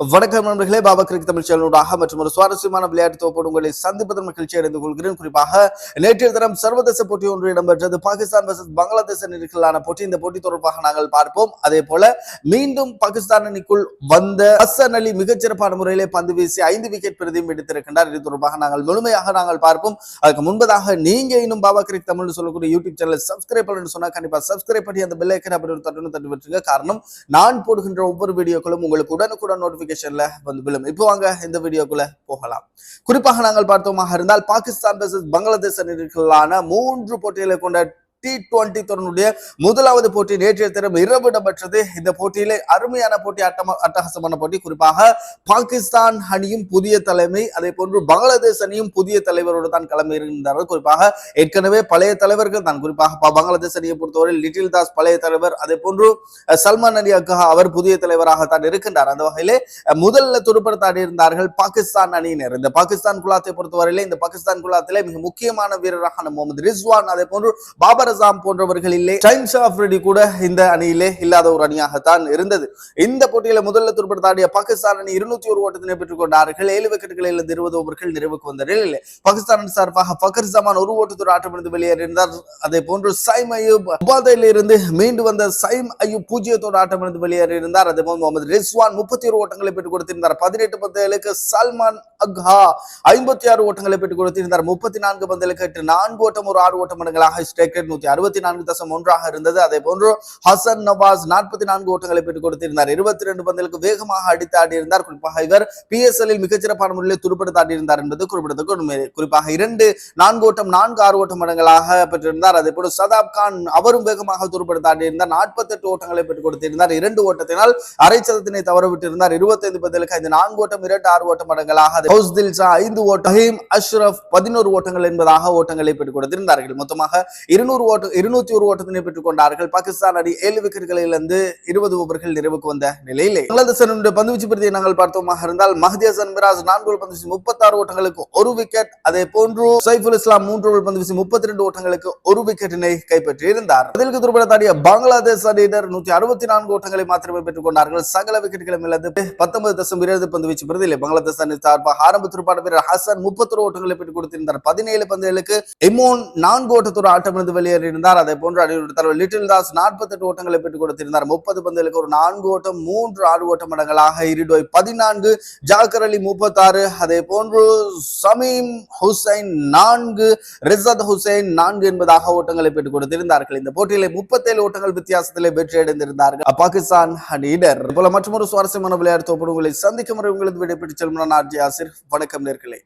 வணக்கம் நண்பர்களே பாபா கிரிக் தமிழ் சேனலூடாக மற்றும் ஒரு சுவாரஸ்யமான விளையாட்டு தொகுப்போடு உங்களை சந்திப்பதன் மகிழ்ச்சி அடைந்து கொள்கிறேன். குறிப்பாக நேற்றைய தினம் சர்வதேச போட்டி ஒன்று இடம்பெற்றது. பாகிஸ்தான் வர்சஸ் பங்களாதேஷ் அணிகளுக்கான போட்டி. இந்த போட்டி தொடர்பாக நாங்கள் பார்ப்போம். அதே போல மீண்டும் பாகிஸ்தான் அணிக்குள் வந்த ஹசன் அலி மிகச்சிறப்பான முறையிலே பந்து வீசி ஐந்து விக்கெட் பிரதியும் எடுத்திருக்கின்றார். இது தொடர்பாக நாங்கள் முழுமையாக நாங்கள் பார்ப்போம். அதுக்கு முன்பதாக நீங்க இன்னும் பாபா கிரிக் தமிழ் சொல்லக்கூடிய யூடியூப் சேனல் சப்ஸ்கிரைப் பண்ணணும்னு சொன்னா கண்டிப்பா சப்ஸ்கிரைப் பண்ணி அந்த பெல் ஐக்கன் அப்படி ஒரு தட்டு தட்டு விட்டுருங்க காரணம் நான் போடுகின்ற ஒவ்வொரு வீடியோக்களும் உங்களுக்கு உடனுக்குடன் நோட்டிபிகேஷன்ல வந்து விழும். இப்போ வாங்க இந்த வீடியோக்குள்ள போகலாம். குறிப்பாக நாங்கள் பார்த்தோமாக இருந்தால் பாகிஸ்தான் பங்களாதேஷ் அணிகளுக்கான மூன்று போட்டிகளை கொண்ட டி டுவெண்டி தொடருடைய முதலாவது போட்டி நேற்றைய தினம் இரவு இடம்பெற்றது. இந்த போட்டியிலே அருமையான போட்டி அட்டம அட்டகாசமான போட்டி. குறிப்பாக பாகிஸ்தான் அணியும் புதிய தலைமை அதே போன்று பங்களாதேஷ் அணியும் புதிய தலைவரோடு தான் கிளம்பியிருந்தார்கள் குறிப்பாக ஏற்கனவே பழைய தலைவர்கள் தான். குறிப்பாக பங்களாதேஷ் அணியை பொறுத்தவரை லிட்டில் தாஸ் பழைய தலைவர் அதே போன்று சல்மான் அலி அக்கா அவர் புதிய தலைவராக தான் இருக்கின்றார். அந்த வகையிலே முதல்ல துடுப்படுத்தாடி இருந்தார்கள் பாகிஸ்தான் அணியினர். இந்த பாகிஸ்தான் குலாத்தை பொறுத்தவரையிலே இந்த பாகிஸ்தான் குலாத்திலே மிக முக்கியமான வீரரான முகமது ரிஸ்வான் அதே போன்று பாபர் அசாம் போன்றவர்கள் இல்லை. டைம்ஸ் ஆஃப் ரெடி கூட இந்த அணியிலே இல்லாத ஒரு அணியாகத்தான் இருந்தது. இந்த போட்டியில முதல்ல துருப்படுத்தாடிய பாகிஸ்தான் அணி இருநூத்தி ஒரு ஓட்டத்தினை பெற்றுக் கொண்டார்கள் ஏழு விக்கெட்டுகளில் இருந்து இருபது ஓவர்கள் நிறைவுக்கு வந்த நிலையில் பாகிஸ்தான் சார்பாக ஃபக்கர் ஜமான் ஒரு ஓட்டத்தோடு ஆட்டமிருந்து வெளியேறினார். அதே போன்று சைம் அயூப் உபாதையில் இருந்து மீண்டு வந்த சைம் அயூப் பூஜ்ஜியத்தோடு ஆட்டமிருந்து வெளியேறியிருந்தார் அதே போன்று முகமது ரிஸ்வான் முப்பத்தி ஒரு ஓட்டங்களை பெற்றுக் கொடுத்திருந்தார். பதினெட்டு பத்து சல்மான் அக்ஹா. ஐம்பத்தி ஆறு ஓட்டங்களை பெற்றுக் கொடுத்திருந்தார். முப்பத்தி நான்கு பந்தலுக்கு எட்டு நான்கு ஓட்டம் ஒரு ஆறு ஓட்டம் மடங்களாக ஸ்ட்ரைக் ரேட் நூத்தி அறுபத்தி நான்கு தசம் ஒன்றாக இருந்தது. அதே போன்று ஹசன் நவாஸ் நாற்பத்தி நான்கு ஓட்டங்களை பெற்றுக் கொடுத்திருந்தார். இருபத்தி ரெண்டு பந்தலுக்கு வேகமாக அடித்து ஆடியிருந்தார். குறிப்பாக இவர் பி எஸ் பிஎஸ்எல்லில் மிகச்சிறப்பான முறையில் துடுப்படுத்த ஆடியிருந்தார் என்பது குறிப்பிடத்தக்க உண்மை. குறிப்பாக இரண்டு நான்கு ஓட்டம் நான்கு ஆறு ஓட்டம் மடங்களாக பெற்றிருந்தார். அதே போல சதாப் கான் அவரும் வேகமாக துடுப்படுத்த ஆடியிருந்தார். நாற்பத்தி எட்டு ஓட்டங்களை பெற்றுக் கொடுத்திருந்தார். இரண்டு ஓட்டத்தினால் அரை சதத்தினை தவறவிட்டிருந்தார். இருபத்தைந்து பதிலுக்கு ஐந்து நான்கு ஓட்டம் இரண்டு ஆறு ஓட்டம் மடங்களாக ஹவுஸ் ஐந்து ஓட்டம் ஹீம் அஷ்ரப் பதினோரு ஓட்டங்கள் என்பதாக ஓட்டங்களை பெற்றுக் கொடுத்திருந்தார்கள். மொத்தமாக இருநூறு ஓட்ட இருநூத்தி ஒரு ஓட்டத்தினை பெற்றுக் கொண்டார்கள். பாகிஸ்தான் அணி ஏழு விக்கெட்டுகளில் இருந்து இருபது ஓவர்கள் நிறைவுக்கு வந்த நிலையிலே. பங்களாதேசனுடைய பந்துவீச்சு பிரதியை நாங்கள் பார்த்தோமாக இருந்தால் மஹதி ஹசன் மிராஸ் நான்கு ஓவர் பந்துவீச்சு முப்பத்தாறு ஓட்டங்களுக்கு ஒரு விக்கெட் அதே போன்று சைஃபுல் இஸ்லாம் மூன்று ஓவர் பந்து முப்பத்தி ரெண்டு ஓட்டங்களுக்கு ஒரு விக்கெட்டினை கைப்பற்றி இருந்தார் பதிலுக்கு துருப்படத்தாடிய பங்களாதேஷ் அணியினர் நூத்தி அறுபத்தி நான்கு ஓட்டங்களை மாத்திரமே பெற்றுக் கொண்டார்கள். சகல விக்கெட்டுகளும் இழந்து பத்தொன்பது தசம் இருபது பந்துவீச்சு பிரதியிலே பங்களாதேஷ் அணி சார்பாக ஆரம்ப துடுப்பாட்ட வீரர் ஹசன் முப்பத்தொரு ஓட்டங்களை பெற்றுக் கொடுத்திருந்தார். பதினேழு பந்துகளுக்கு எமோன் நான்கு ஓட்டத்தோடு ஆட்டமிருந்து வெளியேறியிருந்தார். அதே போன்று அணியுடைய தலைவர் லிட்டில் தாஸ் நாற்பத்தெட்டு ஓட்டங்களை பெற்றுக் கொடுத்திருந்தார். முப்பது பந்துகளுக்கு ஒரு நான்கு ஓட்டம் மூன்று ஆறு ஓட்டம் மடங்களாக இருடோய் பதினான்கு ஜாக்கர் அலி முப்பத்தாறு. அதே போன்று சமீம் ஹுசைன் நான்கு ரிசத் ஹுசைன் நான்கு என்பதாக ஓட்டங்களை பெற்றுக் கொடுத்திருந்தார்கள். இந்த போட்டியிலே முப்பத்தேழு ஓட்டங்கள் வித்தியாசத்தில் வெற்றி அடைந்திருந்தார்கள் பாகிஸ்தான் அணியினர். இது போல மற்றொரு சுவாரஸ்யமான விளையாட்டு தொகுப்பு உங்களை சந்திக்கும் வரை உங்களது விடைபெற்று செல்லும் ஆர்ஜி ஆசிர் வணக்கம் நேர்களே.